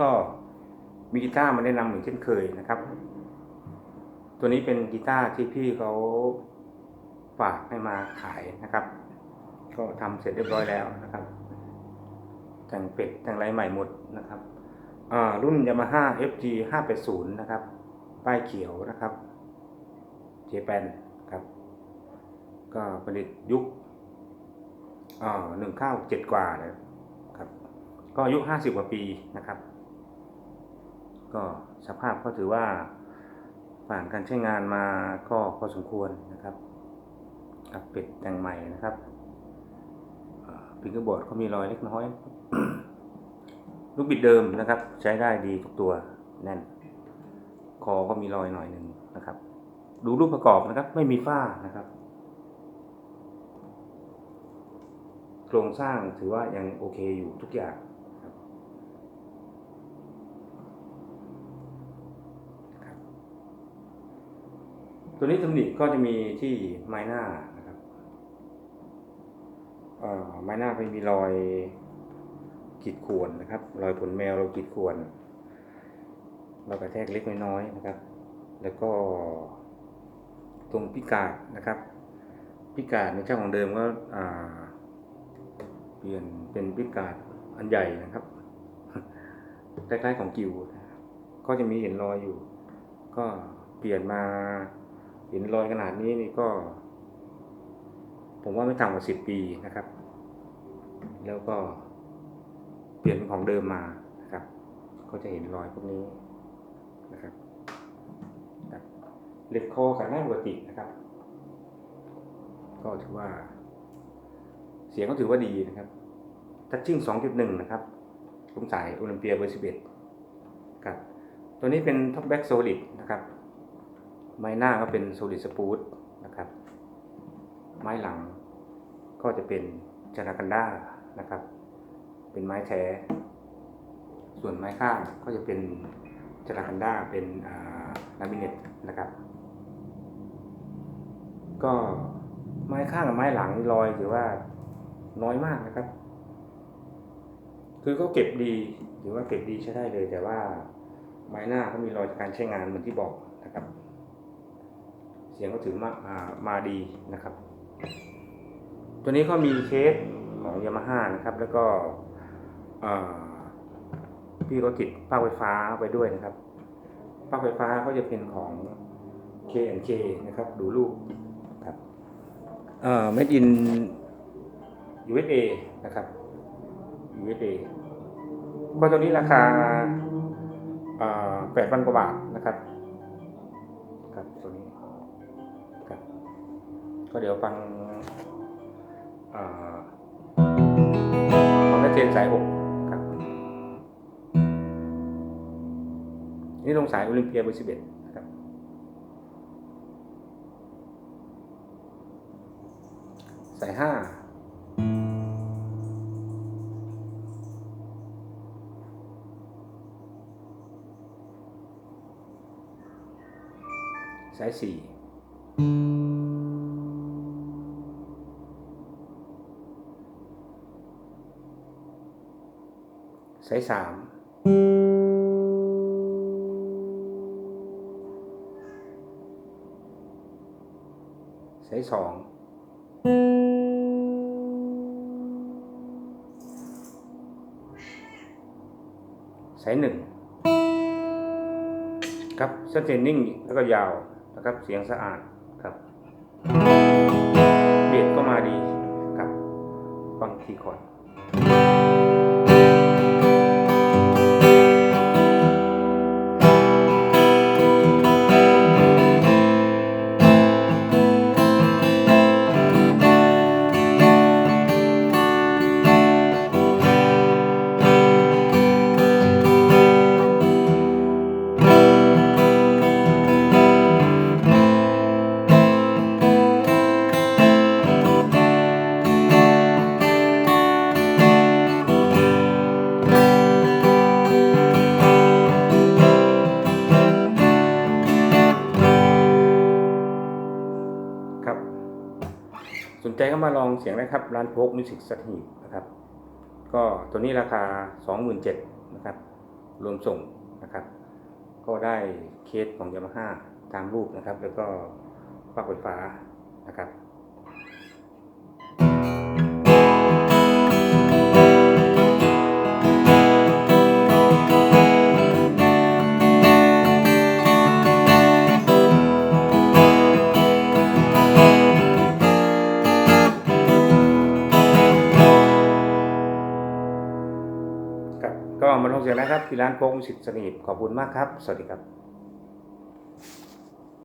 ก็มีกีตาร์มาแนะนำเหมือนเช่นเคยนะครับ ตัวนี้เป็นกีตาร์ที่พี่เขาฝากให้มาขายนะครับ ก็ทำเสร็จเรียบร้อยแล้วนะครับ แต่งเป็ดแต่งไรใหม่หมดนะครับอ่ารุ่น Yamaha FG 580 นะครับ ป้ายเขียวนะครับเจแปนครับ ก็ผลิตยุคอ่าหนึ่งเก้าเจ็ดกว่านะครับ ก็อายุห้าสิบกว่าปีนะครับ ก็สภาพก็ถือว่าผ่านการใช้งานมาก็พอสมควรนะครับกับเป็ดแต่งใหม่นะครับพิงเกอร์บอร์ดเขามีรอยเล็กน้อย ลูกบิดเดิมนะครับ ใช้ได้ดีทุกตัวแน่น คอก็มีรอยหน่อยหนึ่งนะครับ ดูรูปประกอบนะครับ ไม่มีฝ้านะครับ โครงสร้างถือว่ายังโอเคอยู่ทุกอย่างครับครับ ตัวนี้ตำหนิก็จะมีที่ไม้หน้านะครับไม้หน้าไปมีรอยขีดข่วนนะครับ รอยขนแมวเราขีดข่วนเรากระแทกเล็กน้อยนะครับ แล้วก็ตรงพิกาดนะครับ พิกาดในช่างของเดิมก็เปลี่ยนเป็นพิกาดอันใหญ่นะครับคล้ายๆของกิว ก็จะมีเห็นรอยอยู่ ก็เปลี่ยนมา ห็นรอยขนาดนี้นี่ก็ ผมว่าไม่ต่ำกว่าสิบปีนะครับ แล้วก็เปลี่ยนของเดิมมานะครับ ก็จะเห็นรอยพวกนี้นะครับเหล็กคอขาหน้าปกตินะครับ ก็ถือว่า เสียงก็ถือว่าดีนะครับทัชชิ่ง2.1นะครับผมสายโอลิมเปียเบอร์11ครับตัวนี้เป็นท็อปแบ็กโซลิดนะครับ ไม้หน้าก็เป็นโซลิดสปูตนะครับ ไม้หลังก็จะเป็นจารากันด้านะครับ เป็นไม้แท้ ส่วนไม้ข้างก็จะเป็นจารากันด้าเป็นลามิเนตนะครับ ก็ไม้ข้างกับไม้หลังรอยถือว่าน้อยมากนะครับ คือเขาเก็บดีถือว่าเก็บดีใช้ได้เลย แต่ว่าไม้หน้าเขามีรอยจากการใช้งานเหมือนที่บอกนะครับ สียงก็ถือมาามาดีนะครับ ตัวนี้ก็มีเคสของยามาฮ่านะครับ แล้วก็พี่ก็ติดปลั๊กไฟฟ้าไปด้วยนะครับปลั๊กไฟฟ้าเขาจะเป็นของ K&K นะครับ ดูรูปครับเอ่อ made in USA นะครับ USA ก็ตัวนี้ราคาแปดพันกว่าบาทนะครับ ครับตัวนี้ ก็เดี๋ยวฟังเอ่อความชัดเจนสายหกครับ นี่ลงสายโอลิมเปียเบอร์สิบเอ็ดครับ สายห้าสายสี่ สายสามสายสองสายหนึ่งครับเส้นเทนนิ่งแล้วก็ยาวนะครับเสียงสะอาดครับเบสก็มาดีครับฟังคีย์คอร์ด มาลองเสียงนะครับร้านโฟกมิวสิกสถีบนะครับ ก็ตัวนี้ราคา 27,000นะครับ รวมส่งนะครับ ก็ได้เคสของยามาฮ่าตามรูปนะครับ แล้วก็ปลั๊กไฟฟ้านะครับ ครับก็มาลงเสียงนะครับที่ร้านโค้งสิทธิ์สนิทขอบคุณมากครับ สวัสดีครับ